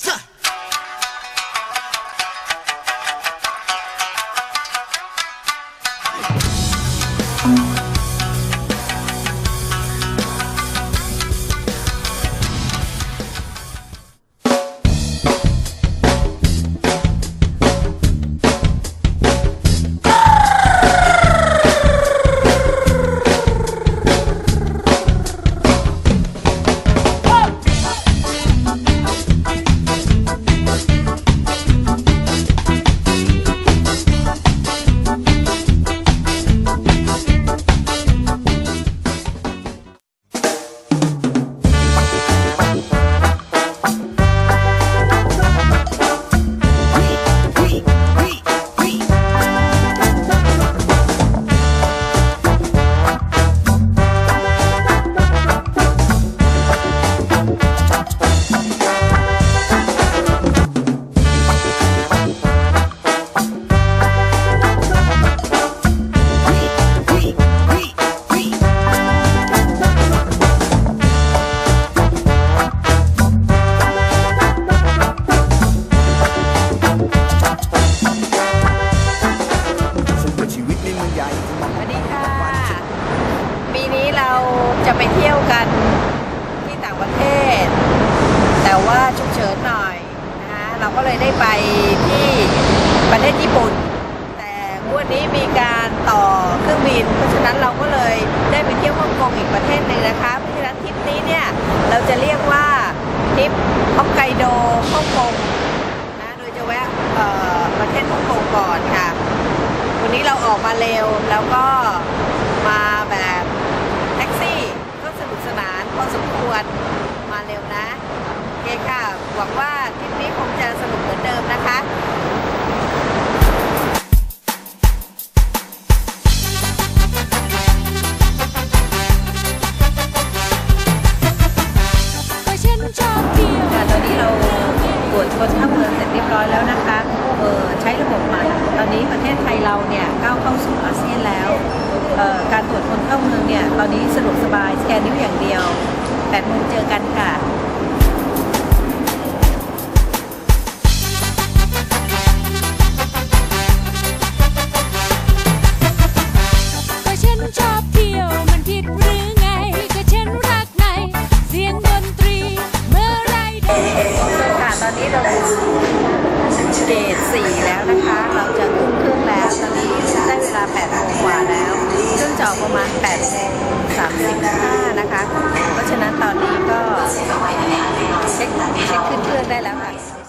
ส เราก็เลยได้ไปที่ประเทศญี่ปุ่น แต่วดนี้มีการต่อเครื่องบิน เพราะฉะนั้นเราก็เลยได้ไปเที่ยวฮ่องกงอีกประเทศหนึ่งนะคะ เพราะฉะนั้นทริปนี้เนี่ยเราจะเรียกว่าทริปฮอกไกโดฮ่องกงนะโดยจะแวะประเทศฮ่องกงก่อนค่ะ วันนี้เราออกมาเร็วแล้วก็มา วจคนเสร็จเรียบร้อยแล้วนะคะใช้ระบบใหม่ ตอนนี้ประเทศไทยเราเนี่ยก้าวเข้าสู่อาเซียนแล้ว การตรวจคนเข้าเมืองเนี่ยตอนนี้สะดวกสบายสแกนนิ้วอย่างเดียวแปดโมงเจอกันค่ะ 4 แล้วนะคะ เราจะทุ่มครึ่งแล้ว ตอนนี้ได้เวลา8โมงกว่าแล้วเครื่องจอดประมาณ8โมง35 นะคะ เพราะฉะนั้นตอนนี้ก็เช็คเช็คขึ้นเครื่องได้แล้วค่ะ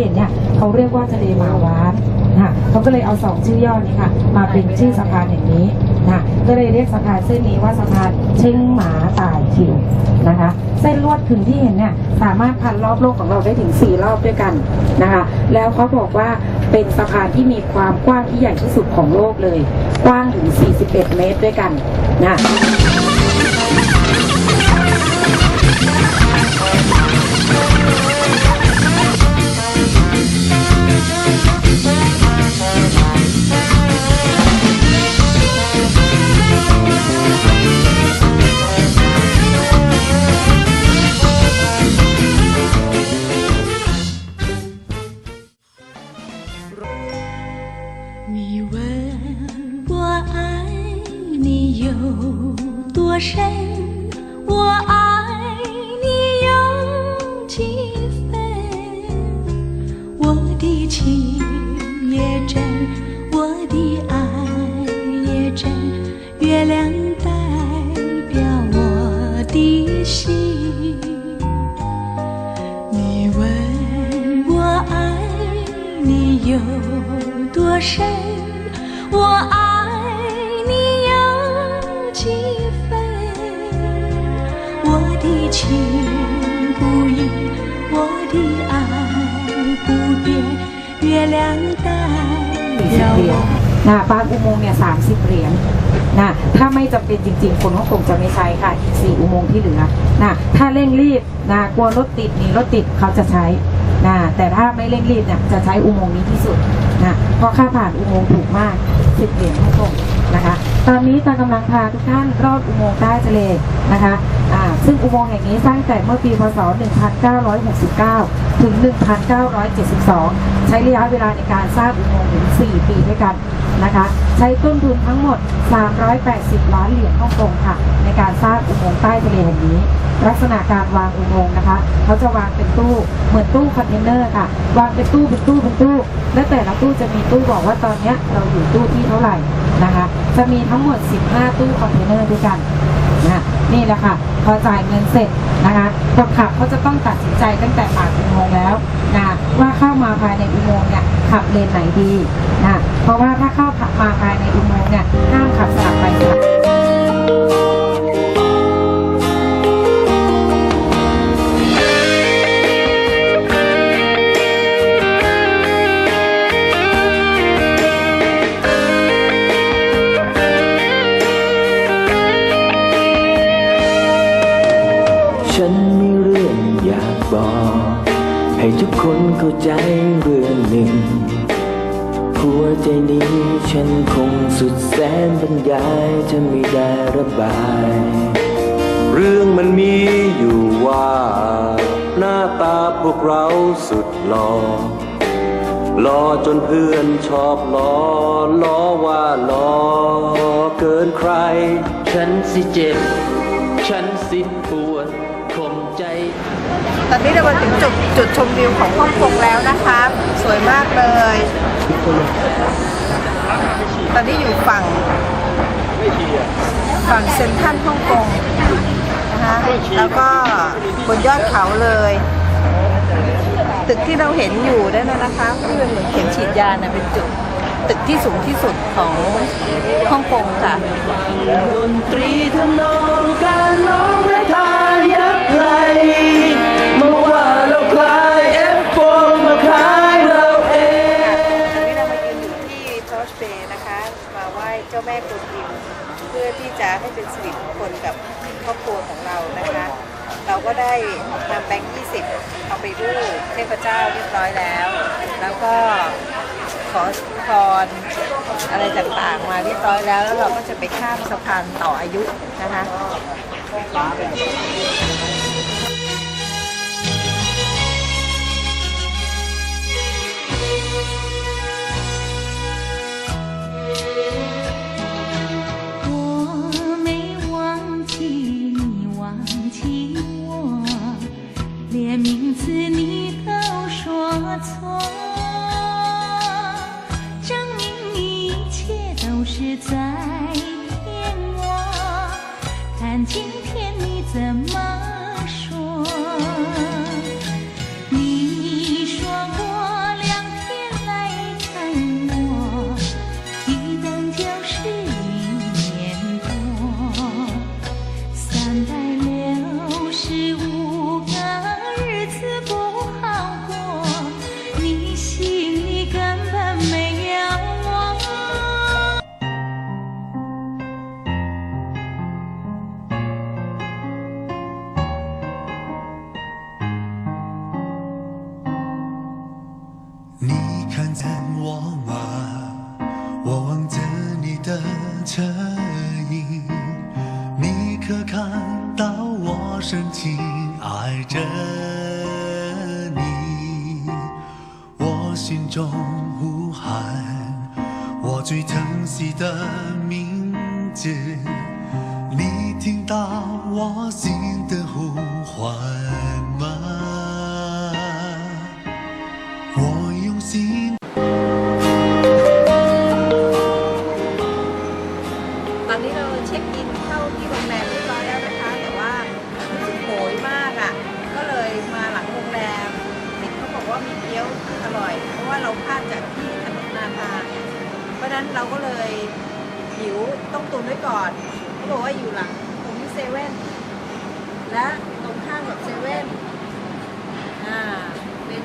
เห็นเนี่ยเขาเรียกว่าทะเลหมาวานนะคะเขาก็เลยเอาสองชื่อย่อนี้ค่ะ มาเป็นชื่อสะพานแห่งนี้นะก็เลยเรียกสะพานเส้นนี้ว่าสะพานเชิงหมาตายทิวนะคะ เส้นลวดขึงที่เห็นเนี่ยสามารถพันรอบโลกของเราได้ถึง 4 รอบด้วยกันนะคะ แล้วเขาบอกว่าเป็นสะพานที่มีความกว้างที่ใหญ่ที่สุดของโลกเลย กว้างถึง 41 เมตรด้วยกันนะ ค 情不移，我的爱不变，月亮代表 เหรียญ 我。 นะบางอุโมงค์เนี่ยสามสิบเหรียญนะถ้าไม่จำเป็นจริงๆ คนก็คงจะไม่ใช้ค่ะอีกสี่อุโมงค์ที่เหลือนะถ้าเร่งรีบนะกลัวรถติดหนีรถติดเขาจะใช้นะแต่ถ้าไม่เร่งรีบเนี่ยจะใช้อุโมงค์นี้ที่สุดนะเพราะค่าผ่านอุโมงค์ถูกมากสิบเหรียญฮ่องกงนะคะ ตอนนี้ตากำลังพาทุกท่านรอบอุโมงค์ใต้ทะเลนะคะซึ่งอุโมงค์แห่งนี้สร้างแต่เมื่อปีพศ 1969 ถึง 1972 ใช้ระยะเวลาในการสร้างอุโมงค์ถึง 4 ปีด้วยกัน นะคะ ใช้ต้นทุนทั้งหมด 380 ล้านเหรียญฮ่องกงค่ะ ในการสร้างอุโมงค์ใต้ทะเลแห่งนี้ ลักษณะการวางอุโมงค์นะคะ เขาจะวางเป็นตู้เหมือนตู้คอนเทนเนอร์ค่ะ วางเป็นตู้เป็นตู้เป็นตู้ และแต่ละตู้จะมีตู้บอกว่าตอนนี้เราอยู่ตู้ที่เท่าไหร่นะคะ จะมีทั้งหมด 15 ตู้คอนเทนเนอร์ด้วยกันนะนี่แหละค่ะ พอจ่ายเงินเสร็จนะคะคนขับเขาจะต้องตัดสินใจตั้งแต่ปากอุโมงค์แล้วนะ ว่าเข้ามาภายในอุโมงค์เนี่ยขับเลนไหนดีนะเพราะว่าถ้าเข้ามาภายในอุโมงค์เนี่ยห้ามขับสลับไปสลับ เข้าใจเรื่องหนึ่ง หัวใจนี้ฉันคงสุดแสนบรรยายจะไม่ได้ระบาย เรื่องมันมีอยู่ว่า หน้าตาพวกเราสุดหล่อหล่อจนเพื่อนชอบล้อล้อว่าล่อเกินใคร ฉันสิเจ็บ ตอนนี้เรามาถึงจุดจุดชมวิวของฮ่องกงแล้วนะคะ สวยมากเลย ตอนนี้อยู่ฝั่งฝั่งเซ็นทรัลฮ่องกงนะคะแล้วก็บนยอดเขาเลย ตึกที่เราเห็นอยู่นั่นนะนะคะที่เป็นเหมือนเข็มฉีดยานะเป็นจุดตึกที่สูงที่สุดของฮ่องกงค่ะดนตรีทำนองการร้องและทายยักษ์ไกล คลายเอฟโฟมาคลายเราเองตอนนี้เรามายืนอยู่ที่พอชเบย์นะคะ มาไหว้เจ้าแม่กวนอิมเพื่อที่จะให้เป็นสิริมงคลกับครอบครัวของเรานะคะ เราก็ได้นำแบงค์20 เอาไปรูปเทพเจ้าเรียบร้อยแล้ว แล้วก็ขอพรอะไรต่างๆ มาเรียบร้อยแล้ว แล้วเราก็จะไปข้ามสะพานต่ออายุนะคะ 错，证明一切都是在骗我。看今天我心的呼唤吗？我用心。 ตอนนี้เราเช็คอินเข้าที่โรงแรมเรียบร้อยแล้วนะคะ แต่ว่ารู้สึกโหยมากอะ่ะ ก็เลยมาหลังโรงแรมเห็นเขาบอกว่ามีเกี๊ยวอร่อย เพราะว่าเราพลาดจากที่ถนนนาทานเพราะฉะนั้นเราก็เลยหิวต้องตุนไว้ก่อนเขาบอกว่าอยู่หลังตรงที่ เซเว่นและตรงข้างกับเซเว่นอ่าเป็น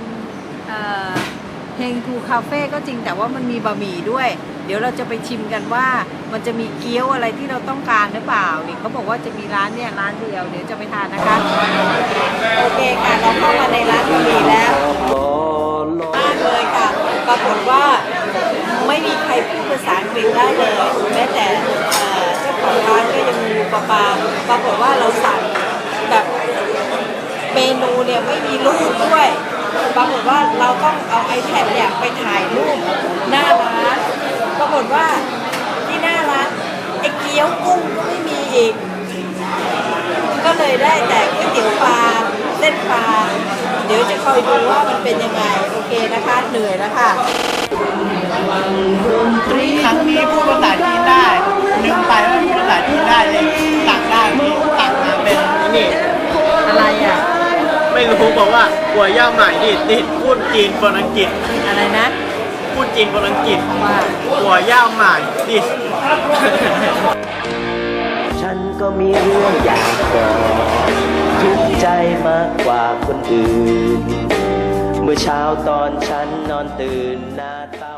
เอ่อเฮงทูคาเฟ่ก็จริงแต่ว่ามันมีบะหมี่ด้วย เดี๋ยวเราจะไปชิมกันว่ามันจะมีเกี๊ยวอะไรที่เราต้องการหรือเปล่านี่เขาบอกว่าจะมีร้านเนี่ยร้านเดียวเดี๋ยวจะไปทานนะคะ โอเคค่ะเราเข้ามาในร้านบะหมี่แล้วมากเลยค่ะปรากฏว่า ไม่มีใครพูดภาษาอังกฤษได้เลยแม้แต่เจ้าของร้านก็ยังงูปลาปลาปรากฏว่าเราสั่งแบบเมนูเนี่ยไม่มีรูปด้วยปรากฏว่าเราต้องเอา iPad เนี่ยไปถ่ายรูปหน้าร้านปรากฏว่าที่หน้าร้านไอ้เกี๊ยวกุ้งก็ไม่มีอีก ก็เลยได้แต่ก๋วยเตี๋ยวปลาเส้นปลาเดี๋ยวจะคอยดูว่ามันเป็นยังไง โอเคนะคะ เหนื่อยแล้วค่ะ ครั้งนี้พูดภาษาจีนได้ลืมไปว่าพูดภาษาจีนได้เลยสั่งได้นี่สั่งมาเป็นนี่อะไรอะ ไม่รู้บอกว่าหัวย่าใหม่ดิดิพูดจีนบนอังกฤษ อะไรนะ พูดจีนบนอังกฤษว่าหัวย่าใหม่ดิฉันก็มีเรื่องอยากบอกทุกข์ใจมากกว่าคนอื่น เมื่อเช้าตอนฉันนอนตื่นหน้าเตา